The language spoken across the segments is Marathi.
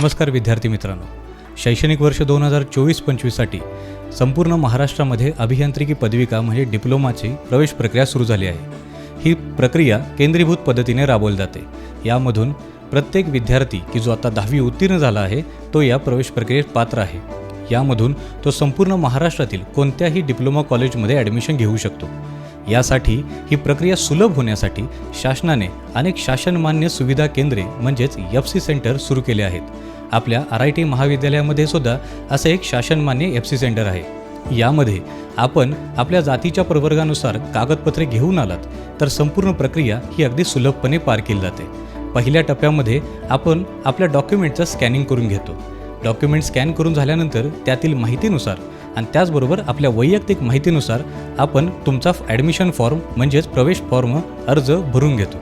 नमस्कार विद्यार्थी मित्रांनो. शैक्षणिक वर्ष दोन हजार चोवीस पंचवीससाठी संपूर्ण महाराष्ट्रामध्ये अभियांत्रिकी पदविका म्हणजे डिप्लोमाची प्रवेश प्रक्रिया सुरू झाली आहे. ही प्रक्रिया केंद्रीभूत पद्धतीने राबवली जाते. यामधून प्रत्येक विद्यार्थी की जो आता दहावी उत्तीर्ण झाला आहे तो या प्रवेश प्रक्रियेत पात्र आहे. यामधून तो संपूर्ण महाराष्ट्रातील कोणत्याही डिप्लोमा कॉलेजमध्ये ॲडमिशन घेऊ शकतो. यासाठी ही प्रक्रिया सुलभ होण्यासाठी शासनाने अनेक शासनमान्य सुविधा केंद्रे म्हणजेच एफ सी सेंटर सुरू केले आहेत. आपल्या आर आय टी महाविद्यालयामध्ये सुद्धा असं एक शासनमान्य एफ सी सेंटर आहे. यामध्ये आपण आपल्या जातीच्या प्रवर्गानुसार कागदपत्रे घेऊन आलात तर संपूर्ण प्रक्रिया ही अगदी सुलभपणे पार केली जाते. पहिल्या टप्प्यामध्ये आपण आपल्या डॉक्युमेंटचं स्कॅनिंग करून घेतो. डॉक्युमेंट स्कॅन करून झाल्यानंतर त्यातील माहितीनुसार आणि त्याचबरोबर आपल्या वैयक्तिक माहितीनुसार आपण तुमचा ॲडमिशन फॉर्म म्हणजेच प्रवेश फॉर्म अर्ज भरून घेतो.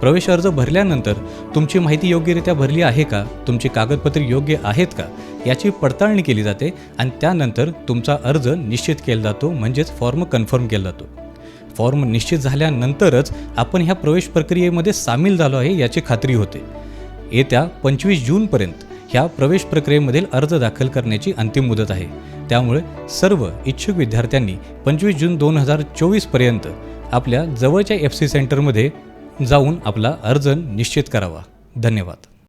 प्रवेश अर्ज भरल्यानंतर तुमची माहिती योग्यरित्या भरली आहे का? तुमची कागदपत्रे योग्य आहेत का? याची पडताळणी केली जाते आणि त्यानंतर तुमचा अर्ज निश्चित केला जातो म्हणजेच फॉर्म कन्फर्म केला जातो. फॉर्म निश्चित झाल्यानंतरच आपण ह्या प्रवेश प्रक्रियेमध्ये सामील झालो आहे याची खात्री होते. येत्या पंचवीस जूनपर्यंत ह्या प्रवेश प्रक्रियेमधील अर्ज दाखल करण्याची अंतिम मुदत आहे. त्यामुळे सर्व इच्छुक विद्यार्थ्यांनी पंचवीस जून दोन हजार चोवीसपर्यंत आपल्या जवळच्या एफ सी सेंटरमध्ये जाऊन आपला अर्ज निश्चित करावा. धन्यवाद.